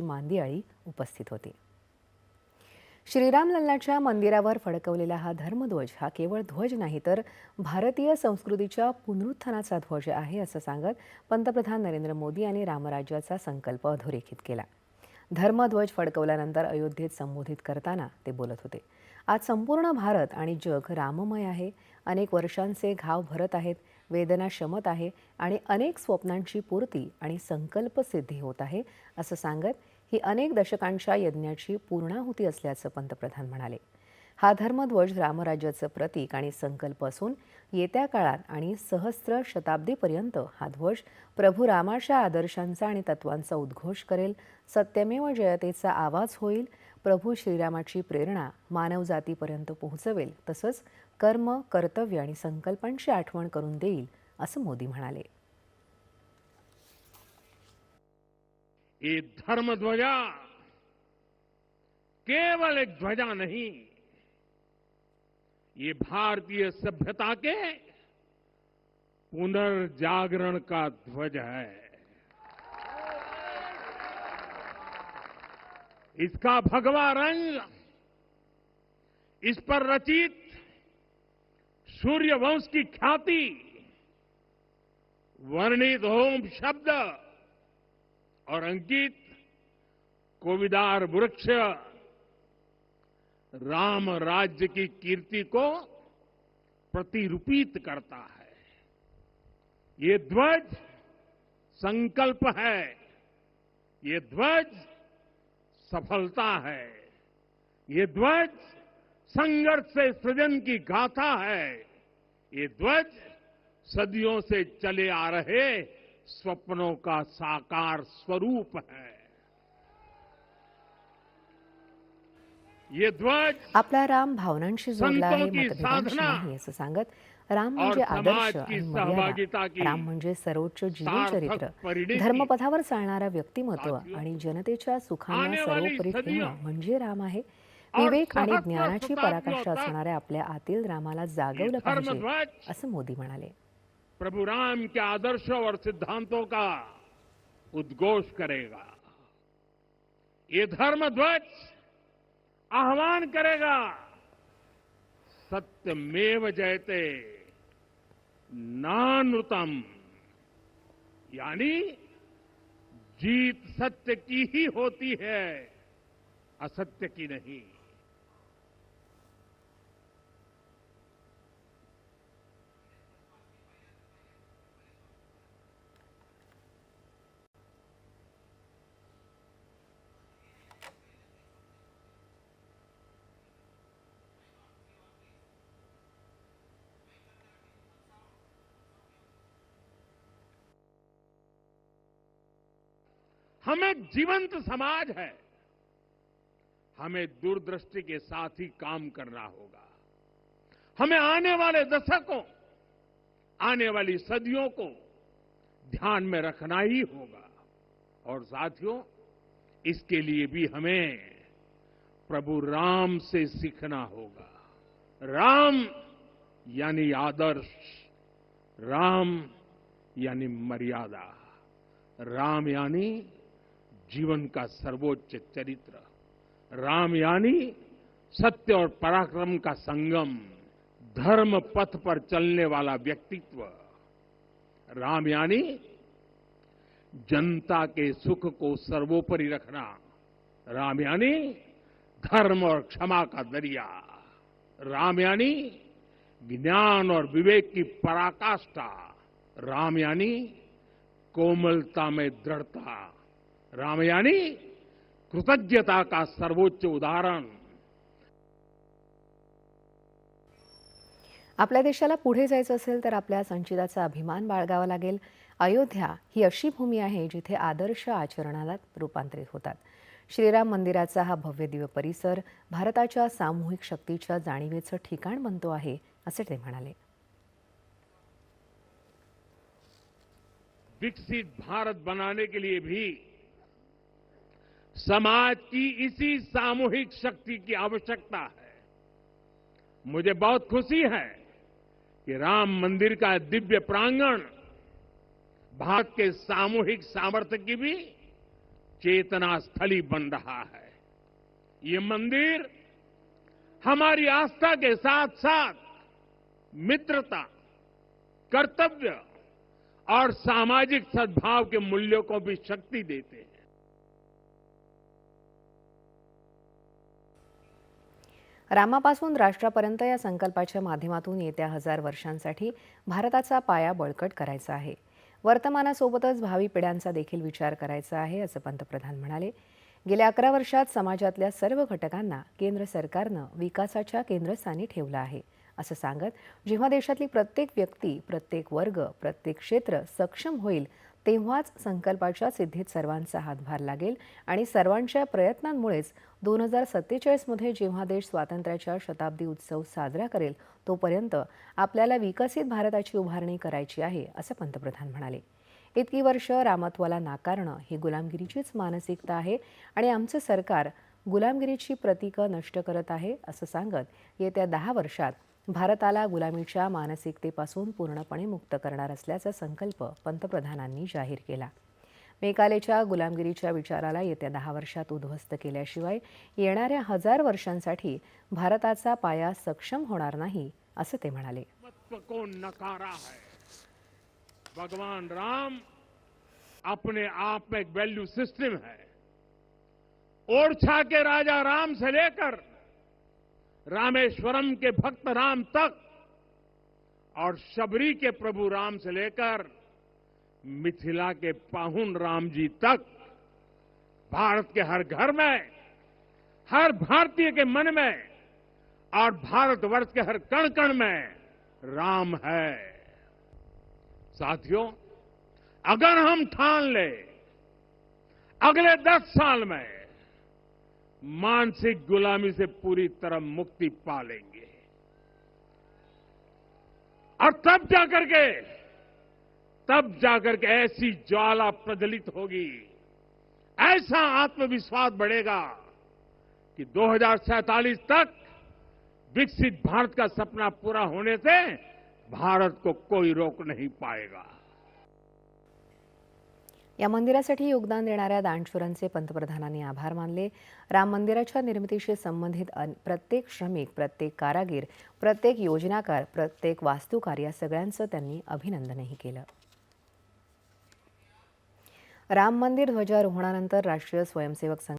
मांदियाळी उपस्थित होती. श्रीराम लल्लाच्या मंदिरावर फडकवलेला हा धर्मध्वज हा केवळ ध्वज नाही तर भारतीय संस्कृतीच्या पुनरुत्थानाचा ध्वज आहे असं सांगत पंतप्रधान नरेंद्र मोदी यांनी रामराज्याचा संकल्प अधोरेखित केला. धर्मध्वज फडकवल्यानंतर अयोध्येत संबोधित करताना ते बोलत होते. आज संपूर्ण भारत आणि जग राममय आहे. अनेक वर्षांचे घाव भरत आहेत. वेदना शमत आहे आणि अनेक स्वप्नांची पूर्ती आणि संकल्पसिद्धी होत आहे असं सांगत ही अनेक दशकांच्या यज्ञाची पूर्णाहुती असल्याचं पंतप्रधान म्हणाले. हा धर्मध्वज रामराज्याचं प्रतीक आणि संकल्प असून येत्या काळात आणि सहस्र शताब्दीपर्यंत हा ध्वज प्रभू रामाच्या आदर्शांचा आणि तत्वांचा उद्घोष करेल. सत्यमेव जयतेचा आवाज होईल. प्रभू श्रीरामाची प्रेरणा मानवजातीपर्यंत पोहोचवेल. तसंच कर्म कर्तव्य आणि संकल्पांची आठवण करून देईल असं मोदी म्हणाले. धर्मध्वजा! धर्म ध्वजा केवल एक ध्वजा नाही ये भारतीय सभ्यता के पुनर्जागरण का ध्वज है। इसका भगवा रंग इस पर रचित सूर्य वंश की ख्याति, वर्णित होम शब्द और अंकित कोविदार वृक्ष राम राज्य की कीर्ति को प्रतिरूपित करता है। ये ध्वज संकल्प है। ये ध्वज सफलता है। ये ध्वज संघर्ष से सृजन की गाथा है। ये ध्वज सदियों से चले आ रहे स्वप्नों का साकार स्वरूप है। आपला राम भावनांशी जोडला आहे मतभेदांशी नाही असं सांगत. राम म्हणजे आदर्श आणि मर्यादा. राम म्हणजे सर्वोच्च जीवनचरित्र. धर्मपथावर चालणारं व्यक्तिमत्व आणि जनतेच्या सुखांना सर्वोपरी ठेवणं म्हणजे राम आहे. विवेक आणि ज्ञानाची पराकाष्ठा असणाऱ्या आपल्या आतील रामाला जागवलं पाहिजे असं मोदी म्हणाले. प्रभु राम के आदर्शों और सिद्धांतों का उद्घोष करेगा. ये धर्म ध्वज. आह्वान करेगा। सत्यमेव जयते, नानुतम। यानी जीत सत्य की ही होती है, असत्य की नहीं। हम जीवंत समाज है। हमें दूरदृष्टि के साथ ही काम करना होगा। हमें आने वाले दशकों, आने वाली सदियों को ध्यान में रखना ही होगा। और साथियों, इसके लिए भी हमें प्रभु राम से सीखना होगा। राम यानी आदर्श, राम यानी मर्यादा, राम यानी जीवन का सर्वोच्च चरित्र। राम यानी सत्य और पराक्रम का संगम, धर्म पथ पर चलने वाला व्यक्तित्व। राम यानी जनता के सुख को सर्वोपरि रखना। राम यानी धर्म और क्षमा का दरिया। राम यानी ज्ञान और विवेक की पराकाष्ठा। राम यानी कोमलता में दृढ़ता। राम यानी कृतज्ञता का सर्वोच्च उदाहरण? आपल्या देशाला पुढे जायचं असेल तर आपल्या संचिताचा अभिमान बाळगावा लागेल. अयोध्या ही अशी भूमी आहे जिथे आदर्श आचरणाला रूपांतरित होतात. श्रीराम मंदिराचा हा भव्य दिव्य परिसर भारताच्या सामूहिक शक्तीच्या जाणीवेचं ठिकाण बनतो आहे असे ते म्हणाले. विकसित भारत बनाने के लिए भी समाज की इसी सामूहिक शक्ति की आवश्यकता है। मुझे बहुत खुशी है कि राम मंदिर का दिव्य प्रांगण भारत के सामूहिक सामर्थ्य की भी चेतना स्थली बन रहा है। ये मंदिर हमारी आस्था के साथ साथ मित्रता, कर्तव्य और सामाजिक सद्भाव के मूल्यों को भी शक्ति देते हैं। रामापासून राष्ट्रापर्यंत या संकल्पाच्या माध्यमातून येत्या हजार वर्षांसाठी भारताचा पाया बळकट करायचा आहे. वर्तमानासोबतच भावी पिढ्यांचा देखील विचार करायचा आहे असं पंतप्रधान म्हणाले. गेल्या अकरा वर्षात समाजातल्या सर्व घटकांना केंद्र सरकारनं विकासाच्या केंद्रस्थानी ठेवलं आहे असं सांगत जेव्हा देशातली प्रत्येक व्यक्ती प्रत्येक वर्ग प्रत्येक क्षेत्र सक्षम होईल तेव्हाच संकल्पाच्या सिद्धीत सर्वांचा हातभार लागेल आणि सर्वांच्या प्रयत्नांमुळेच दोन हजार सत्तेचाळीसमध्ये जेव्हा देश स्वातंत्र्याच्या शताब्दी उत्सव साजरा करेल तोपर्यंत आपल्याला विकसित भारताची उभारणी करायची आहे असं पंतप्रधान म्हणाले. इतकी वर्ष रामत्वाला नाकारणं ही गुलामगिरीचीच मानसिकता आहे आणि आमचं सरकार गुलामगिरीची प्रतीकं नष्ट करत आहे असं सांगत येत्या दहा वर्षात भारताला गुलामीच्या मानसिकतेपासून पूर्णपणे मुक्त करणार असल्याचा संकल्प पंतप्रधानांनी जाहीर केला. मेकालेच्या गुलामगिरीच्या विचाराला येत्या दहा वर्षात उद्ध्वस्त केल्याशिवाय येणाऱ्या हजार वर्षांसाठी भारताचा पाया सक्षम होणार नाही असं ते म्हणाले. भगवान राम अपने आप में एक वैल्यू सिस्टम है। ओरछा के राजा राम से लेकर रामेश्वरम के भक्त राम तक और शबरी के प्रभु राम से लेकर मिथिला के पाहुन राम जी तक, भारत के हर घर में, हर भारतीय के मन में और भारतवर्ष के हर कण कण में राम है। साथियों, अगर हम ठान ले, अगले दस साल में मानसिक गुलामी से पूरी तरह मुक्ति पा लेंगे। और तब जाकर के, तब जाकर के ऐसी ज्वाला प्रज्वलित होगी। ऐसा आत्मविश्वास बढ़ेगा कि 2047 तक विकसित भारत का सपना पूरा होने से भारत को कोई रोक नहीं पाएगा। या मंदिरासाठी योगदान देणाऱ्या दानशूरांचे पंतप्रधानांनी आभार मानले. राम मंदिराच्या निर्मितीशी संबंधित प्रत्येक श्रमिक प्रत्येक कारागीर प्रत्येक योजनाकार प्रत्येक वास्तुकार या सगळ्यांचं त्यांनी अभिनंदनही केलं. राम मंदिर ध्वजारोहणानंतर राष्ट्रीय स्वयंसेवक संघ